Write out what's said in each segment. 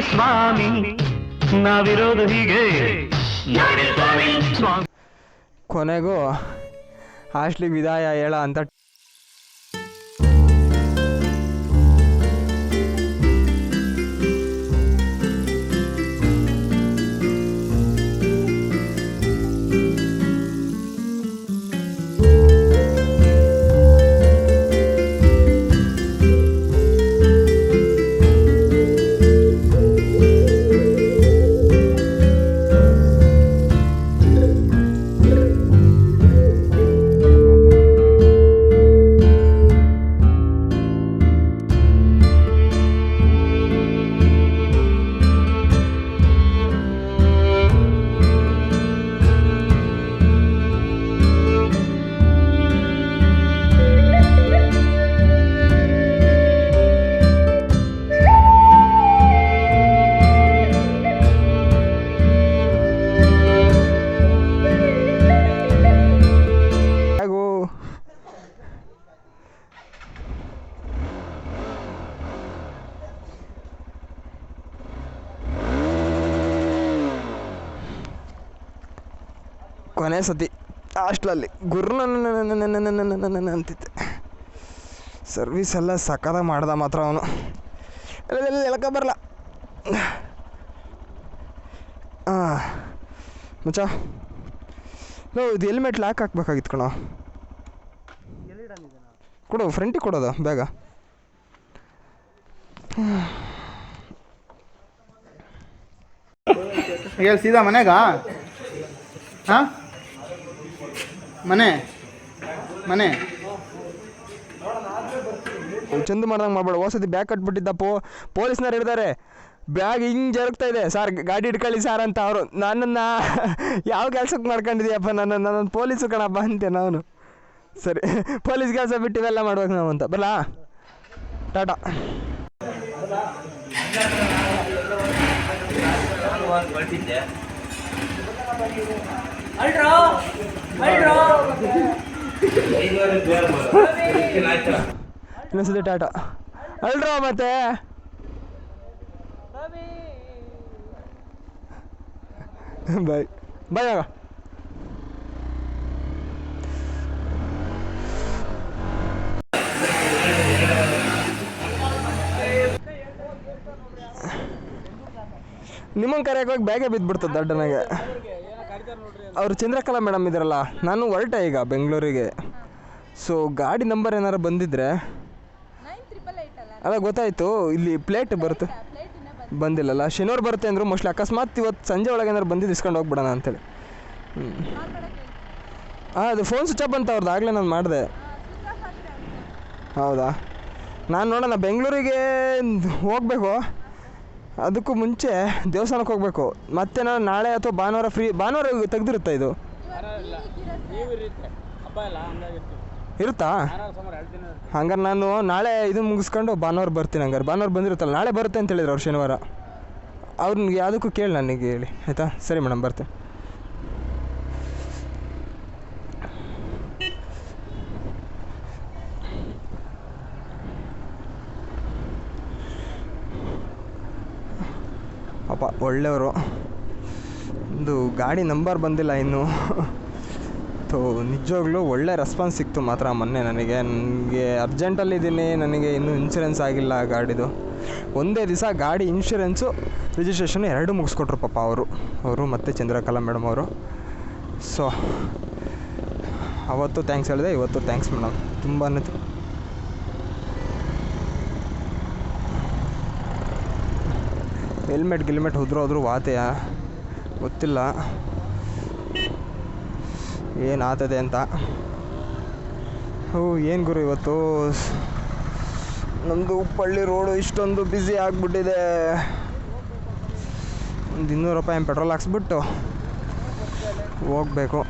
ಸ್ವಾಮಿ ನಾವಿರೋದು ಹೀಗೆ. ಕೊನೆಗೂ ಹಾಸ್ಟ್ಲಿಗೆ ವಿದಾಯ ಹೇಳ ಅಂತ ಕೊನೆ ಸತಿ ಹಾಸ್ಟ್ಲಲ್ಲಿ ಗುರ್ನ ಅಂತಿದ್ದೆ ಸರ್ವಿಸ್ ಎಲ್ಲ ಸಕದ ಮಾಡ್ದ ಮಾತ್ರ ಅವನು ಎಳ್ಕ ಬರಲ್ಲ ಹಾಂ ಮುಚ್ಚ ನೋ ಇದು ಹೆಲ್ಮೆಟ್ ಲ್ಯಾಕ್ ಹಾಕ್ಬೇಕಾಗಿತ್ತು ಕಣೋ. ಕೊಡು ಫ್ರೆಂಟಿಗೆ ಕೊಡೋದು ಬೇಗ. ಹೇಳಿ ಸೀದಾ ಮನೆಗ? ಹಾಂ? ಮನೆ ಮನೆ. ಚಂದ ಮಾಡ್ದಂಗೆ ಮಾಡ್ಬೇಡ. ವಸತಿ ಬ್ಯಾಗ್ ಕಟ್ಬಿಟ್ಟಿದ್ದ ಪೋ ಪೊಲೀಸ್ನವ್ರು ಹಿಡ್ದಾರೆ ಬ್ಯಾಗ್ ಹಿಂಗೆ ಜರುಗ್ತಾ ಇದೆ. ಸರ್, ಗಾಡಿ ಹಿಡ್ಕೊಳ್ಳಿ ಸರ್ ಅಂತ ಅವರು. ನನ್ನನ್ನು ಯಾವ ಕೆಲ್ಸಕ್ಕೆ ಮಾಡ್ಕೊಂಡಿದ್ಯಪ್ಪ ನನ್ನ ನನ್ನ ಪೊಲೀಸ್ ಕಣಪ್ಪ ಅಂತೆ ನಾನು. ಸರಿ, ಪೊಲೀಸ್ ಕೆಲಸ ಬಿಟ್ಟು ಇವೆಲ್ಲ ಮಾಡ್ಬೇಕು ನಾವು ಅಂತ. ಬರಲಾ? ಟಾಟಾ. ಇನ್ನೊಂದ್ಸತಿ ಟಾಟಾ. ಅಲ್ರೋ ಮತ್ತೆ? ಬಾಯ್. ಬಾಯ್ ಆಗ. ನಿಮ್ಮ ಕರೆಯೋಕೆ ಹೋಗಿ ಬ್ಯಾಗೆ ಬಿದ್ದುಬಿಡ್ತದೆ ದಡ್ಡನಾಗೆ. ಅವ್ರು ಚಂದ್ರಕಲಾ ಮೇಡಮ್ ಇದ್ರಲ್ಲ, ನಾನು ಹೊರಟೆ ಈಗ ಬೆಂಗಳೂರಿಗೆ. ಸೊ ಗಾಡಿ ನಂಬರ್ ಏನಾರು ಏಟ್ ಅಲ್ಲ ಗೊತ್ತಾಯಿತು, ಇಲ್ಲಿ ಪ್ಲೇಟ್ ಬರುತ್ತೆ. ಬಂದಿಲ್ಲಲ್ಲ, ಶನಿವಾರ ಬರುತ್ತೆ ಅಂದ್ರು ಮೋಸ್ಟ್ಲಿ ಅಕಸ್ಮಾತ್ ಇವತ್ತು ಸಂಜೆ ಒಳಗೆ ಏನಾರು ಬಂದಿದ್ದು ಇಸ್ಕೊಂಡು ಹೋಗ್ಬಿಡೋಣ ಅಂತೇಳಿ. ಹಾಂ ಅದು ಫೋನ್ ಸ್ವಿಚ್ ಅಪ್ ಅಂತ ಅವ್ರದ್ದು ಆಗಲೇ ನಾನು ಮಾಡಿದೆ. ಹೌದಾ? ನಾನು ನೋಡೋಣ, ಬೆಂಗಳೂರಿಗೆ ಹೋಗಬೇಕು. ಅದಕ್ಕೂ ಮುಂಚೆ ದೇವಸ್ಥಾನಕ್ಕೆ ಹೋಗಬೇಕು. ಮತ್ತೆ ನಾನು ನಾಳೆ ಅಥವಾ ಭಾನುವಾರ ಫ್ರೀ ಭಾನುವಾರ ತೆಗ್ದಿರುತ್ತಾ ಇದು? ಇರುತ್ತಾ? ಹಂಗಾರೆ ನಾನು ನಾಳೆ ಇದು ಮುಗಿಸ್ಕೊಂಡು ಭಾನುವಾರ ಬರ್ತೀನಿ ಹಂಗಾರೆ. ಭಾನುವಾರ ಬಂದಿರುತ್ತಲ್ಲ, ನಾಳೆ ಬರುತ್ತೆ ಅಂತ ಹೇಳಿದ್ರು ಅವ್ರು ಶನಿವಾರ. ಅವ್ರನ್ನ ಯಾವುದಕ್ಕೂ ಕೇಳಿ ನನಗೆ ಹೇಳಿ. ಆಯಿತಾ? ಸರಿ ಮೇಡಮ್, ಬರ್ತೀನಿ ಪಾಪ ಒಳ್ಳೆಯವರು. ಒಂದು ಗಾಡಿ ನಂಬರ್ ಬಂದಿಲ್ಲ ಇನ್ನೂ. ತೋ, ನಿಜವಾಗ್ಲೂ ಒಳ್ಳೆ ರೆಸ್ಪಾನ್ಸ್ ಸಿಕ್ತು ಮಾತ್ರ ಮೊನ್ನೆ ನನಗೆ. ನನಗೆ ಅರ್ಜೆಂಟಲ್ಲಿದ್ದೀನಿ ನನಗೆ ಇನ್ನೂ ಇನ್ಶೂರೆನ್ಸ್ ಆಗಿಲ್ಲ ಆ ಗಾಡಿದು. ಒಂದೇ ದಿವಸ ಗಾಡಿ ಇನ್ಶೂರೆನ್ಸು ರಿಜಿಸ್ಟ್ರೇಷನ್ ಎರಡು ಮುಗಿಸ್ಕೊಟ್ರು ಪಾಪ ಅವರು. ಅವರು ಮತ್ತು ಚಂದ್ರಕಲಾ ಮೇಡಮ್ ಅವರು. ಸೊ ಅವತ್ತು ಥ್ಯಾಂಕ್ಸ್ ಹೇಳಿದೆ, ಇವತ್ತು ಥ್ಯಾಂಕ್ಸ್ ಮೇಡಮ್ ತುಂಬಾ ಹೆಲ್ಮೆಟ್ ಗಿಲ್ಮೆಟ್ ಉದ್ರು ಹೋದ್ರು ವಾತೆಯ ಗೊತ್ತಿಲ್ಲ. ಏನು ಆತದೆ ಅಂತ. ಹ್ಞೂ ಏನು ಗುರು ಇವತ್ತು? ನಮ್ಮದು ಉಪ್ಪಳ್ಳಿ ರೋಡು ಇಷ್ಟೊಂದು ಬ್ಯುಸಿ ಆಗಿಬಿಟ್ಟಿದೆ. ಒಂದು ಇನ್ನೂರು ರೂಪಾಯಿ ಪೆಟ್ರೋಲ್ ಹಾಕ್ಸ್ಬಿಟ್ಟು ಹೋಗಬೇಕು.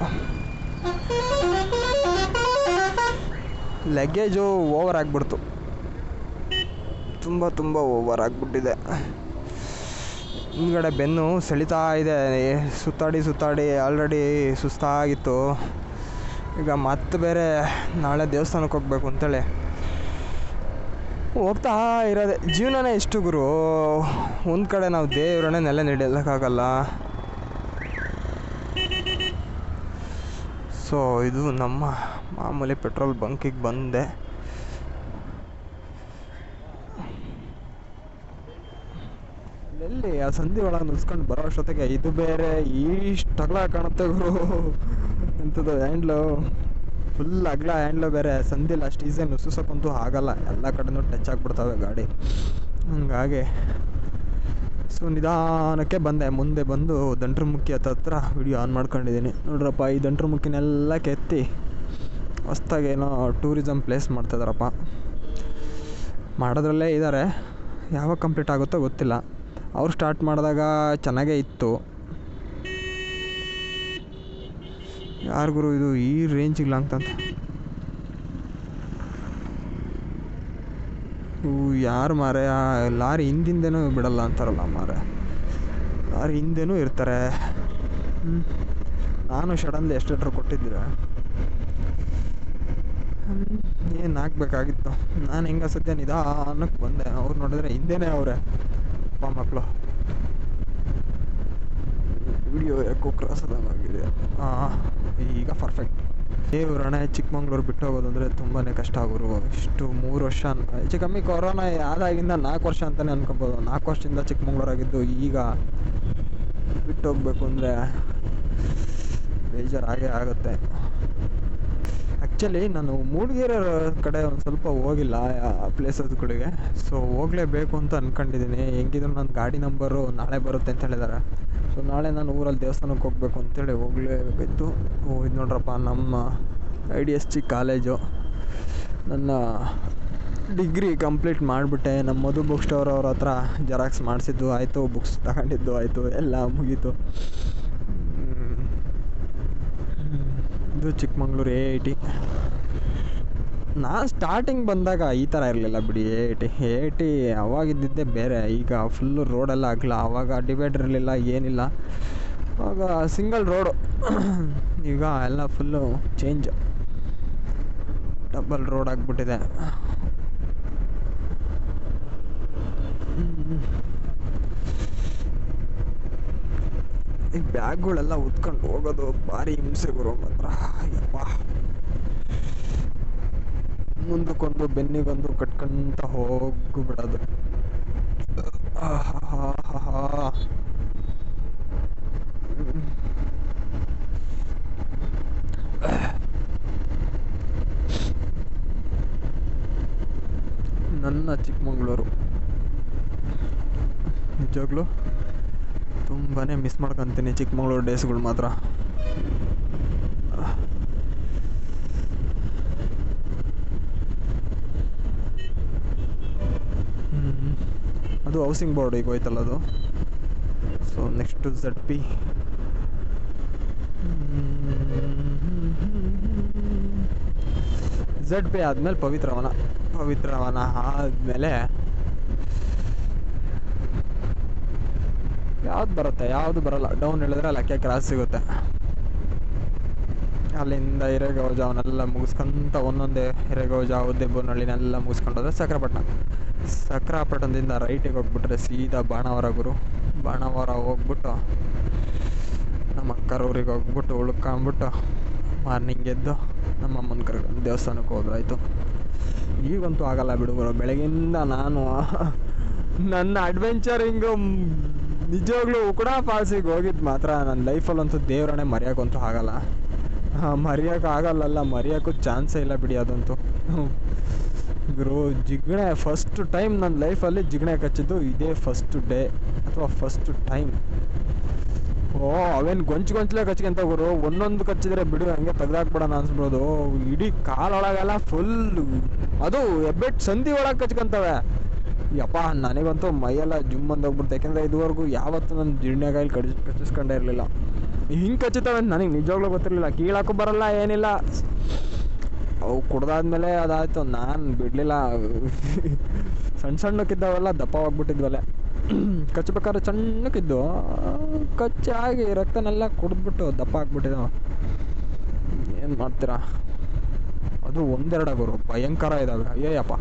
ಲಗೇಜು ಓವರ್ ಆಗಿಬಿಡ್ತು. ತುಂಬ ತುಂಬ ಓವರ್ ಆಗಿಬಿಟ್ಟಿದೆ. ಹಿಂದ್ಗಡೆ ಬೆನ್ನು ಸೆಳಿತಾ ಇದೆ. ಸುತ್ತಾಡಿ ಸುತ್ತಾಡಿ ಆಲ್ರೆಡಿ ಸುಸ್ತಾಗಿತ್ತು ಈಗ ಮತ್ತೆ ಬೇರೆ ನಾಳೆ ದೇವಸ್ಥಾನಕ್ಕೆ ಹೋಗ್ಬೇಕು ಅಂತೇಳಿ. ಹೋಗ್ತಾ ಇರೋದೆ. ಜೀವನನೇ ಇಷ್ಟು ಗುರು. ಒಂದು ಕಡೆ ನಾವು ದೇವ್ರನ್ನೇ ನೆಲೆ ನೀಡಲಿಕ್ಕಾಗಲ್ಲ. ಸೊ ಇದು ನಮ್ಮ ಮಾಮೂಲಿ ಪೆಟ್ರೋಲ್ ಬಂಕಿಗೆ ಬಂದೆ. ಎಲ್ಲಿ ಆ ಸಂಧಿ ಒಳಗೆ ನುಸ್ಕೊಂಡು ಬರೋ ಅಷ್ಟೊತ್ತಿಗೆ ಇದು ಬೇರೆ ಇಷ್ಟು ಅಗಲ ಕಾಣುತ್ತೆ ಗುರು. ಎಂಥದ್ದು ಹ್ಯಾಂಡ್ಲು. ಫುಲ್ ಅಗಲ ಹ್ಯಾಂಡ್ಲು ಬೇರೆ. ಸಂಧಿಲ್ಲ ಅಷ್ಟು ಈಸಿಯಾಗಿ ನುಸುಸಕ್ಕಂತೂ ಆಗಲ್ಲ. ಎಲ್ಲ ಕಡೆನೂ ಟಚ್ ಆಗಿಬಿಡ್ತವೆ ಗಾಡಿ. ಹಂಗಾಗಿ ಸೊ ನಿಧಾನಕ್ಕೆ ಬಂದೆ. ಮುಂದೆ ಬಂದು ದಂಟ್ರಮುಖಿ ಹತ್ತ ಹತ್ರ ವಿಡಿಯೋ ಆನ್ ಮಾಡ್ಕೊಂಡಿದ್ದೀನಿ. ನೋಡ್ರಪ್ಪ, ಈ ದಂಟ್ರಮುಖಿನೆಲ್ಲ ಕೆತ್ತಿ ಹೊಸ್ದಾಗಿ ಏನೋ ಟೂರಿಸಮ್ ಪ್ಲೇಸ್ ಮಾಡ್ತಿದಾರಪ್ಪ. ಮಾಡೋದ್ರಲ್ಲೇ ಇದ್ದಾರೆ ಯಾವಾಗ ಕಂಪ್ಲೀಟ್ ಆಗುತ್ತೋ ಗೊತ್ತಿಲ್ಲ. ಅವ್ರು ಸ್ಟಾರ್ಟ್ ಮಾಡಿದಾಗ ಚೆನ್ನಾಗೇ ಇತ್ತು. ಯಾರಿಗೂ ಇದು ಈ ರೇಂಜಿಗೆ ಲಾಂಗ್ತಂತ ಇವು ಯಾರು ಮಾರೆ? ಲಾರಿ ಹಿಂದಿಂದೇನೂ ಬಿಡಲ್ಲ ಅಂತಾರಲ್ಲ ಮಾರೆ. ಲಾರಿ ಹಿಂದೆನೂ ಇರ್ತಾರೆ. ನಾನು ಸಡನ್ಲಿ ಎಷ್ಟು ಲೀಟ್ರ್ ಕೊಟ್ಟಿದ್ದೀರ ಏನು ಹಾಕ್ಬೇಕಾಗಿತ್ತು ನಾನು ಹೆಂಗ ಸದ್ಯ ನಿಧಾನಕ್ಕೆ ಬಂದೆ. ಅವ್ರು ನೋಡಿದ್ರೆ ಹಿಂದೆನೇ ಅವರೇ. ಅಪ್ಪ ಮಕ್ಕಳು ವಿಡಿಯೋ ಯಾಕೋ ಕ್ರಾಸ್ ಆಗಿದೆ ಈಗ ಪರ್ಫೆಕ್ಟ್ ದೇವ್ರಣೆ ಚಿಕ್ಕಮಂಗ್ಳೂರು ಬಿಟ್ಟು ಹೋಗೋದಂದ್ರೆ ತುಂಬಾ ಕಷ್ಟ ಆಗೋರು ಇಷ್ಟು ಮೂರು ವರ್ಷ ಹೆಚ್ಚು ಕಮ್ಮಿ ಕೊರೋನಾ ಆದಾಗಿಂದ ನಾಲ್ಕು ವರ್ಷ ಅಂತಲೇ ಅನ್ಕೊಬೋದು. ನಾಲ್ಕು ವರ್ಷದಿಂದ ಚಿಕ್ಕಮಂಗ್ಳೂರಾಗಿದ್ದು ಈಗ ಬಿಟ್ಟು ಹೋಗ್ಬೇಕು ಅಂದರೆ ಬೇಜಾರಾಗೇ ಆಗುತ್ತೆ. ಆ್ಯಕ್ಚುಲಿ ನಾನು ಮೂಡಿಗೆರೆ ಕಡೆ ಒಂದು ಸ್ವಲ್ಪ ಹೋಗಿಲ್ಲ ಪ್ಲೇಸಸ್ಗಳಿಗೆ ಸೊ ಹೋಗಲೇಬೇಕು ಅಂತ ಅಂದ್ಕೊಂಡಿದ್ದೀನಿ ಹೆಂಗಿದ್ರು ನನ್ನ ಗಾಡಿ ನಂಬರು ನಾಳೆ ಬರುತ್ತೆ ಅಂತ ಹೇಳಿದ್ದಾರೆ ಸೊ ನಾಳೆ ನಾನು ಊರಲ್ಲಿ ದೇವಸ್ಥಾನಕ್ಕೆ ಹೋಗ್ಬೇಕು ಅಂತೇಳಿ ಹೋಗಲೇಬೇಕಿತ್ತು. ಇದು ನೋಡ್ರಪ್ಪ, ನಮ್ಮ I D S G college ನನ್ನ ಡಿಗ್ರಿ ಕಂಪ್ಲೀಟ್ ಮಾಡಿಬಿಟ್ಟೆ. ನಮ್ಮ ಮಧು ಬುಕ್ ಸ್ಟೋರ್ ಅವ್ರ ಹತ್ರ ಜೆರಾಕ್ಸ್ ಮಾಡಿಸಿದ್ದು, ಆಯಿತು ಬುಕ್ಸ್ ತಗೊಂಡಿದ್ದು, ಆಯಿತು, ಎಲ್ಲ ಮುಗೀತು. ಇದು ಚಿಕ್ಕಮಂಗ್ಳೂರು ಎ ಐ ಟಿ ನಾನು ಸ್ಟಾರ್ಟಿಂಗ್ ಬಂದಾಗ ಈ ಥರ ಇರಲಿಲ್ಲ ಬಿಡಿ A I T A I T ಅವಾಗಿದ್ದಿದ್ದೇ ಬೇರೆ, ಈಗ ಫುಲ್ಲು ರೋಡೆಲ್ಲ ಆಗಲ್ಲ ಆವಾಗ ಡಿವೈಡರ್ ಇರಲಿಲ್ಲ, ಏನಿಲ್ಲ. ಆವಾಗ ಸಿಂಗಲ್ ರೋಡು ಈಗ ಎಲ್ಲ ಫುಲ್ಲು ಚೇಂಜ್ ಡಬಲ್ ರೋಡ್ ಆಗಿಬಿಟ್ಟಿದೆ. ಈ ಬ್ಯಾಗ್ಗಳೆಲ್ಲ ಉತ್ಕೊಂಡು ಹೋಗೋದು ಭಾರಿ ಹಿಂಸೆ ಗುರು ಮಾತ್ರ ಯಪ್ಪ ಮುಂದಕ್ಕೊಂದು ಬೆನ್ನಿಗೊಂದು ಕಟ್ಕೊಂತ ಹೋಗು ಬಿಡೋದು ಆಹಾಹಾಹಾ. ಹ್ಮ್. ನನ್ನ ಚಿಕ್ಕಮಗಳೂರು ನಿಜವಾಗ್ಲೂ ತುಂಬಾ ಮಿಸ್ ಮಾಡ್ಕೊತೀನಿ ಚಿಕ್ಕಮಗಳೂರು ಡೇಸ್ಗಳು ಮಾತ್ರ. ಅದು ಹೌಸಿಂಗ್ ಬೋರ್ಡ್ ಈಗ ಹೋಯ್ತಲ್ಲ ಅದು. So next Z P Z P ಆದಮೇಲೆ ಪವಿತ್ರವನ. ಪವಿತ್ರವನ ಆದಮೇಲೆ ಯಾವ್ದು ಬರುತ್ತೆ? ಯಾವುದು ಬರಲ್ಲ. ಡೌನ್ ಹೇಳಿದ್ರೆ ಲಕ್ಕೆ ಕ್ರಾಸ್ ಸಿಗುತ್ತೆ. ಅಲ್ಲಿಂದ ಹಿರೇಗೌಜ ಅವನ್ನೆಲ್ಲ ಮುಗಿಸ್ಕೊಂತ ಒಂದೊಂದೇ ಹಿರೇಗೌಜ ಉದ್ದೆಬ್ಬನಹಳ್ಳಿನೆಲ್ಲ ಮುಗಿಸ್ಕೊಂಡೋದ್ರೆ ಸಕ್ರಪಟ್ಟಣ. ಸಕ್ರಪಟ್ಟಣದಿಂದ ರೈಟಿಗೆ ಹೋಗ್ಬಿಟ್ರೆ ಸೀದಾ ಬಾಣಾವರ ಗುರು. ಬಾಣಾವರ ಹೋಗ್ಬಿಟ್ಟು ನಮ್ಮ ಅಕ್ಕರೂರಿಗೆ ಹೋಗ್ಬಿಟ್ಟು ಉಳ್ಕೊಂಬಿಟ್ಟು ಮಾರ್ನಿಂಗ್ ಎದ್ದು ನಮ್ಮ ಅಮ್ಮನ ಕರ್ಕೊಂಡು ದೇವಸ್ಥಾನಕ್ಕೆ ಹೋದ್ರಾಯ್ತು ಈಗಂತೂ ಆಗಲ್ಲ ಬಿಡುಗರು ಬೆಳಗಿಂದ ನಾನು ನನ್ನ ಅಡ್ವೆಂಚರಿಂಗು ನಿಜವಾಗ್ಲೂ ಕೂಡ ಫಾಲ್ಸಿಗೆ ಹೋಗಿದ್ದು ಮಾತ್ರ ನನ್ನ ಲೈಫಲ್ಲಂತೂ ದೇವ್ರನ್ನೇ ಮರೆಯೋಕ್ಕಂತೂ ಆಗಲ್ಲ. ಮರೆಯೋಕೆ ಆಗಲ್ಲಲ್ಲ ಮರೆಯೋಕ್ಕೂ ಚಾನ್ಸೇ ಇಲ್ಲ ಬಿಡಿ ಅದಂತೂ. ಗುರು, ಜಿಗಣೆ ಫಸ್ಟ್ ಟೈಮ್ ನನ್ನ ಲೈಫಲ್ಲಿ ಜಿಗಣೆ ಕಚ್ಚಿದ್ದು ಇದೇ ಫಸ್ಟ್ ಡೇ ಅಥವಾ ಫಸ್ಟ್ ಟೈಮ್ ಓ, ಅವೇನು ಗೊಂಚು ಗೊಂಚಲೇ ಕಚ್ಕೊಂತ ಗುರು? ಒಂದೊಂದು ಕಚ್ಚಿದ್ರೆ ಬಿಡು, ಹಂಗೆ ತೆಗ್ದಾಕ್ಬಿಡೋಣ ಅನ್ಸ್ಬೋದು ಇಡೀ ಕಾಲೊಳಗೆಲ್ಲ ಫುಲ್ ಅದು ಹೆಬ್ಬೆಟ್ ಸಂಧಿ ಒಳಗೆ ಕಚ್ಕೊಂತವೆ. ಯಪ್ಪ, ನನಗಂತೂ ಮೈಯೆಲ್ಲ ಜುಮ್ ಅಂದೋಗ್ಬಿಡ್ತು ಯಾಕೆಂದರೆ ಇದುವರೆಗೂ ಯಾವತ್ತೂ ನನ್ನ ಜಿರ್ಣ್ಯಾಗಾಯಿಲ್ ಕಡಿ ಕಚ್ಚಿಸ್ಕೊಂಡೇ ಇರಲಿಲ್ಲ. ಹಿಂಗೆ ಕಚ್ಚುತ್ತವೆ ಅಂತ ನನಗೆ ನಿಜವಾಗ್ಲೂ ಗೊತ್ತಿರಲಿಲ್ಲ. ಕೀಳಕ್ಕೂ ಬರಲ್ಲ, ಏನಿಲ್ಲ. ಅವು ಕುಡ್ದಾದ್ಮೇಲೆ ಅದಾಯಿತು. ನಾನು ಬಿಡಲಿಲ್ಲ. ಸಣ್ಣ ಸಣ್ಣಕ್ಕಿದ್ದಾವೆಲ್ಲ ದಪ್ಪವಾಗ್ಬಿಟ್ಟಿದ್ವಲ್ಲೇ ಕಚ್ಚಬೇಕಾದ್ರೆ ಸಣ್ಣಕ್ಕಿದ್ದು, ಕಚ್ಚಾಗಿ ರಕ್ತನೆಲ್ಲ ಕುಡಿದ್ಬಿಟ್ಟು ದಪ್ಪ ಆಗ್ಬಿಟ್ಟಿದ್ದಾವೆ ಏನು ಮಾಡ್ತೀರಾ? ಅದು ಒಂದೆರಡು ಗುರು ಭಯಂಕರ ಇದ್ದಾವೆ ಅಯ್ಯಪ್ಪ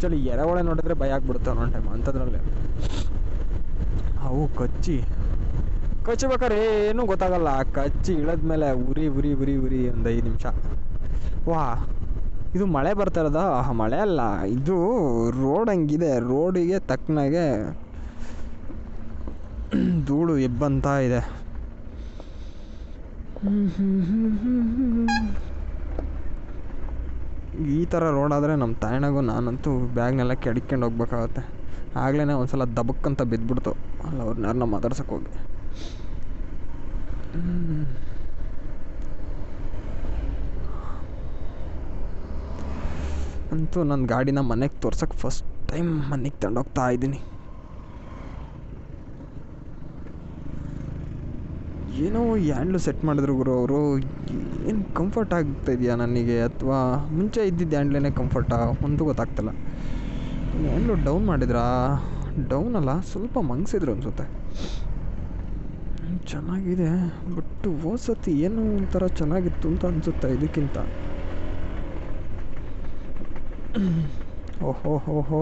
ಆ್ಯಕ್ಚುಲಿ ಎರೆಹುಳ ನೋಡಿದ್ರೆ ಭಯ ಆಗ್ಬಿಡುತ್ತೆ ಒಂದೊಂದು ಟೈಮ್ ಅಂಥದ್ರಲ್ಲೇ. ಅವು ಕಚ್ಚಿ. ಕಚ್ಚಬೇಕಾದ್ರೆ ಏನೂ ಗೊತ್ತಾಗಲ್ಲ. ಕಚ್ಚಿ ಇಳಿದ್ಮೇಲೆ ಉರಿ ಉರಿ ಉರಿ ಉರಿ ಒಂದು ಐದು ನಿಮಿಷ. ವಾ, ಇದು ಮಳೆ ಬರ್ತಾ ಇರೋದಾ? ಮಳೆ ಅಲ್ಲ. ಇದು ರೋಡ್ ಹಂಗಿದೆ. ರೋಡಿಗೆ ತಕ್ಕನಾಗೆ ಧೂಳು ಎಬ್ಬಂತ ಇದೆ. ಈ ಥರ ರೋಡ್ ಆದರೆ ನಮ್ಮ ತಾಯಣಗೂ ನಾನಂತೂ ಬ್ಯಾಗ್ನೆಲ್ಲ ಕೆಡ್ಕೊಂಡು ಹೋಗ್ಬೇಕಾಗತ್ತೆ. ಆಗ್ಲೇ ಒಂದ್ಸಲ ದಬಕ್ಕಂತ ಬಿದ್ದುಬಿಡ್ತು ಅಲ್ಲ ಅವ್ರನ್ನ ಯಾರನ್ನ ಮಾತಾಡ್ಸಕ್ಕೆ ಹೋಗಿ. ಅಂತೂ ನನ್ನ ಗಾಡಿನ ಮನೆಗೆ ತೋರ್ಸಕ್ಕೆ ಫಸ್ಟ್ ಟೈಮ್ ಮನೆಗೆ ತಗೊಂಡೋಗ್ತಾ ಇದ್ದೀನಿ. ಏನೋ ಹ್ಯಾಂಡ್ಲು ಸೆಟ್ ಮಾಡಿದ್ರು ಗುರು ಅವರು. ಏನು ಕಂಫರ್ಟ್ ಆಗ್ತಾ ಇದೆಯಾ ನನಗೆ? ಅಥವಾ ಮುಂಚೆ ಇದ್ದಿದ್ದು ಹ್ಯಾಂಡ್ಲೇನೆ ಕಂಫರ್ಟಾ ಒಂದು ಗೊತ್ತಾಗ್ತಿಲ್ಲ. ಹ್ಯಾಂಡ್ಲು ಡೌನ್ ಮಾಡಿದ್ರಾ? ಡೌನ್ ಅಲ್ಲ, ಸ್ವಲ್ಪ ಮಂಗಿಸಿದ್ರು ಅನಿಸುತ್ತೆ. ಚೆನ್ನಾಗಿದೆ. ಬಟ್ ಸತಿ ಏನೋ ಒಂಥರ ಚೆನ್ನಾಗಿತ್ತು ಅಂತ ಅನಿಸುತ್ತೆ ಇದಕ್ಕಿಂತ. ಓಹೋ ಹೋ ಹೋ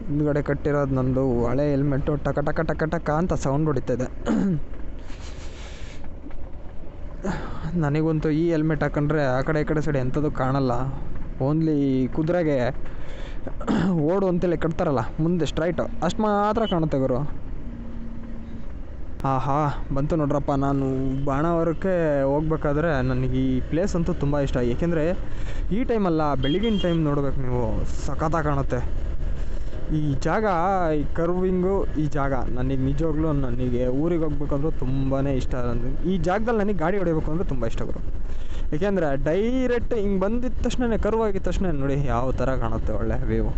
ಹಿಂದ್ಗಡೆ ಕಟ್ಟಿರೋದು ನಂದು ಹಳೆ ಹೆಲ್ಮೆಟ್ಟು ಟಕ ಟಕ ಟಕ ಟಕ ಅಂತ ಸೌಂಡ್ ಹೊಡಿತಾ ನನಗಂತೂ ಈ ಹೆಲ್ಮೆಟ್ ಹಾಕೊಂಡ್ರೆ ಆ ಕಡೆ ಈ ಕಡೆ ಸೈಡ್ ಎಂಥದ್ದು ಕಾಣಲ್ಲ. ಓನ್ಲಿ ಕುದುರೆಗೆ ಓಡು ಅಂತೇಳಿ ಕಟ್ತಾರಲ್ಲ, ಮುಂದೆ ಸ್ಟ್ರೈಟು ಅಷ್ಟು ಮಾತ್ರ ಕಾಣುತ್ತೆ ಗುರು. ಆಹಾ, ಬಂತು ನೋಡ್ರಪ್ಪ, ನಾನು ಬಾಣಾವರಕ್ಕೆ ಹೋಗ್ಬೇಕಾದ್ರೆ ನನಗೆ ಈ ಪ್ಲೇಸ್ ಅಂತೂ ತುಂಬ ಇಷ್ಟ. ಏಕೆಂದರೆ ಈ ಟೈಮಲ್ಲ ಬೆಳಗಿನ ಟೈಮ್ ನೋಡ್ಬೇಕು ನೀವು. ಸಖತ್ತಾಗಿ ಕಾಣುತ್ತೆ. ಈ ಜಾಗ, ಈ ಕರ್ವಿಂಗು, ಈ ಜಾಗ ನನಗೆ ನಿಜವಾಗ್ಲೂ ನನಗೆ ಊರಿಗೆ ಹೋಗ್ಬೇಕಂದ್ರೂ ತುಂಬಾ ಇಷ್ಟ ಈ ಜಾಗದಲ್ಲಿ ನನಗೆ ಗಾಡಿ ಹೊಡಿಬೇಕು ಅಂದರೆ ತುಂಬ ಇಷ್ಟ ಗುರು. ಏಕೆಂದರೆ ಡೈರೆಕ್ಟ್ ಹಿಂಗೆ ಬಂದಿದ್ದ ತಕ್ಷಣ ಕರ್ವ್ ಆಗಿದ ತಕ್ಷಣ ನೋಡಿ ಯಾವ ಥರ ಕಾಣುತ್ತೆ ಒಳ್ಳೆ ವ್ಯೂ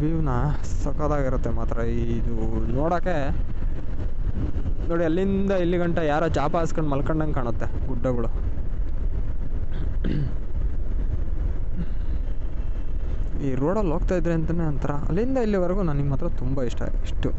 ವ್ಯೂನ ಸಖತ್ತಾಗಿರುತ್ತೆ ಮಾತ್ರ. ಇದು ನೋಡೋಕ್ಕೆ ನೋಡಿ ಅಲ್ಲಿಂದ ಇಲ್ಲಿ ಗಂಟ ಯಾರೋ ಚಾಪ ಹಾಸ್ಕೊಂಡು ಮಲ್ಕೊಂಡಂಗೆ ಕಾಣುತ್ತೆ ಗುಡ್ಡಗಳು. ಈ ರೋಡಲ್ಲಿ ಹೋಗ್ತಾ ಇದ್ರೆ ಅಂತಲೇ ಒಂಥರ ಅಲ್ಲಿಂದ ಇಲ್ಲಿವರೆಗೂ ನನಗೆ ಮಾತ್ರ ತುಂಬ ಇಷ್ಟ ಇಷ್ಟು.